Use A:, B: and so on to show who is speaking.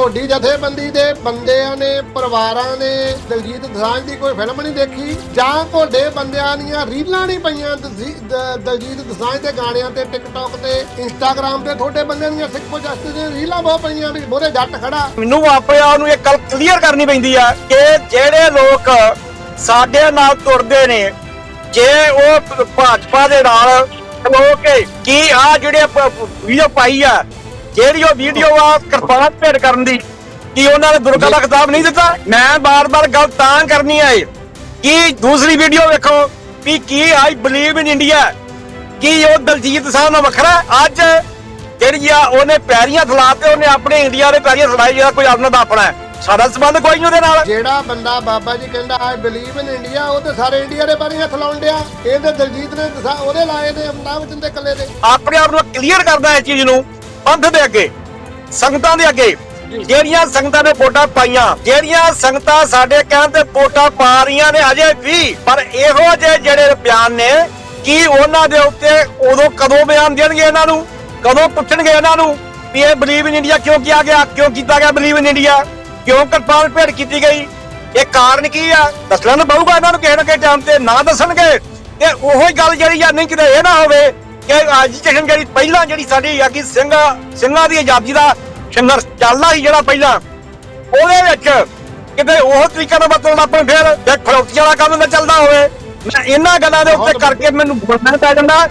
A: ਤੁਹਾਡੀ ਜਥੇਬੰਦੀ ਦੇ ਬੰਦਿਆਂ ਨੇ, ਪਰਿਵਾਰਾਂ ਨੇ, ਦਲਜੀਤ ਦੋਸਾਂਝ ਦੀ ਕੋਈ ਫਿਲਮ ਨਹੀਂ ਦੇਖੀ, ਜਾਂ ਤੁਹਾਡੇ ਬੰਦਿਆਂ ਦੀਆਂ ਰੀਲਾਂ ਨਹੀਂ ਪਈਆਂ ਦਲਜੀਤ ਦੋਸਾਂਝ ਦੇ ਗਾਣਿਆਂ ਤੇ ਟਿਕਟੌਕ ਤੇ ਇੰਸਟਾਗ੍ਰam ਤੇ ਤੁਹਾਡੇ ਬੰਦਿਆਂ ਦੀਆਂ ਸਿੱਖੋ ਜਸਟਿਸ ਦੀਆਂ ਰੀਲਾਂ ਬਹੁਤ ਪਈਆਂ ਵੀ ਮੋਰੇ ਜੱਟ ਖੜਾ।
B: ਮੈਨੂੰ ਆਪਣੇ ਆਪ ਨੂੰ ਇਹ ਗੱਲ ਕਲੀਅਰ ਕਰਨੀ ਪੈਂਦੀ ਆ ਕਿ ਜਿਹੜੇ ਲੋਕ ਸਾਡੇ ਨਾਲ ਤੁਰਦੇ ਨੇ, ਜੇ ਉਹ ਭਾਜਪਾ ਦੇ ਨਾਲ ਖਲੋ ਕੇ, ਕੀ ਆ ਜਿਹੜੇ ਵੀਡੀਓ ਪਾਈ ਆ ਜਿਹੜੀ ਉਹ ਵੀਡੀਓ ਆ ਕਿਰਪਾਨ ਭੇਟ ਕਰਨ ਦੀ ਕੀ ਉਹਨਾਂ ਨੇ ਦੁਰਗਾ ਦਾ ਖਿਤਾਬ ਨਹੀਂ ਦਿੱਤਾ? ਮੈਂ ਬਾਰ-ਬਾਰ ਗੱਲ ਤਾਂ ਕਰਨੀ ਆ ਇਹ ਕਿ ਦੂਸਰੀ ਵੀਡੀਓ ਵੇਖੋ ਵੀ ਕੀ ਆਈ ਬਲੀਵ ਇਨ ਇੰਡੀਆ ਕੀ ਉਹ ਦਲਜੀਤ ਸਾਹਿਬ ਨਾਲ ਵੱਖਰਾ? ਅੱਜ ਜਿਹੜੀ ਆ ਉਹਨੇ ਪੈਰੀਆਂ ਥਲਾਤੇ ਉਹਨੇ ਆਪਣੇ ਇੰਡੀਆ ਦੇ ਪੈਰੀਆਂ ਥਲਾਈ ਜਿਹੜਾ ਕੋਈ ਆਪਣਾ ਦਾ ਆਪਣਾ ਹੈ। ਸਾਡਾ ਸੰਬੰਧ ਕੋਈ ਨਹੀਂ ਉਹਦੇ ਨਾਲ।
A: ਜਿਹੜਾ ਬੰਦਾ ਬਾਬਾ ਜੀ ਕਹਿੰਦਾ ਆਈ ਬਲੀਵ ਇਨ ਇੰਡੀਆ ਉਹ ਤੇ ਸਾਰੇ ਇੰਡੀਆ ਦੇ ਬਾਰੇ ਹੱਥ ਲਾਉਣ ਡਿਆ। ਇਹ ਤੇ ਦਲਜੀਤ ਨੇ ਦਸਾ- ਉਹਦੇ ਲਾਏ ਨੇ ਅਮਤਾਬ ਬਚਨ ਦੇ ਕੱਲੇ ਦੇ।
B: ਆਪਣੇ ਆਪ ਨੂੰ ਕਲੀਅਰ ਕਰਦਾ ਇਸ ਚੀਜ਼ ਨੂੰ। ਪੰਥ ਦੇ ਅੱਗੇ ਸੰਗਤਾਂ ਦੇ ਅੱਗੇ। ਜਿਹੜੀਆਂ ਸੰਗਤਾਂ ਨੇ ਵੋਟਾਂ ਪਾਈਆਂ ਜਿਹੜੀਆਂ ਸੰਗਤਾਂ ਸਾਡੇ ਕਹਿਣ ਤੇ ਵੋਟਾਂ ਪਾ ਰਹੀਆਂ ਨੇ ਅਜੇ ਵੀ ਪਰ ਇਹੋ ਜਿਹੇ ਜਿਹੜੇ ਬਿਆਨ ਨੇ ਕੀ ਉਹਨਾਂ ਦੇ ਉੱਤੇ ਉਦੋਂ ਕਦੋਂ ਬਿਆਨ ਦੇਣਗੇ ਇਹਨਾਂ ਨੂੰ ਕਦੋਂ ਪੁੱਛਣਗੇ ਇਹਨਾਂ ਨੂੰ ਵੀ ਇਹ ਬਲੀਵ ਇਨ ਇੰਡੀਆ ਕਿਉਂ ਕਿਹਾ ਗਿਆ ਕਿਉਂ ਕੀਤਾ ਗਿਆ ਬਲੀਵ ਇਨ ਇੰਡੀਆ ਕਿਉਂ ਕਿਰਪਾਨ ਭੇਟ ਕੀਤੀ ਗਈ? ਇਹ ਕਾਰਨ ਕੀ ਆ? ਦੱਸਣਾ ਤਾਂ ਪਊਗਾ ਇਹਨਾਂ ਨੂੰ ਕਿਸੇ ਨਾ ਕਿਸੇ ਟਾਈਮ ਤੇ ਨਾ ਦੱਸਣਗੇ। ਤੇ ਉਹੋ ਹੀ ਗੱਲ ਜਿਹੜੀ ਆ ਨਹੀਂ ਕਿਤੇ ਇਹ ਨਾ ਹੋਵੇ ਕਿ ਐਜੀਟੇਸ਼ਨ ਜਿਹੜੀ ਪਹਿਲਾਂ ਜਿਹੜੀ ਸਾਡੀ ਆ ਕਿ ਸਿੰਘ ਸਿੰਘਾਂ ਦੀ ਆਜ਼ਾਦੀ ਦਾ ਸੰਘਰਸ਼ ਚੱਲਦਾ ਸੀ ਜਿਹੜਾ ਪਹਿਲਾਂ ਉਹਦੇ ਵਿੱਚ ਕਿਤੇ ਉਹ ਤਰੀਕਾ ਨਾਲ ਬਦਲਣਾ ਆਪਣੇ ਫਿਰ ਫਰੋਤੀ ਵਾਲਾ ਕੰਮ ਨਾ ਚੱਲਦਾ ਹੋਵੇ। ਮੈਂ ਇਹਨਾਂ ਗੱਲਾਂ ਦੇ ਉੱਤੇ ਕਰਕੇ ਮੈਨੂੰ ਬੋਲਣਾ ਪੈ ਜਾਂਦਾ।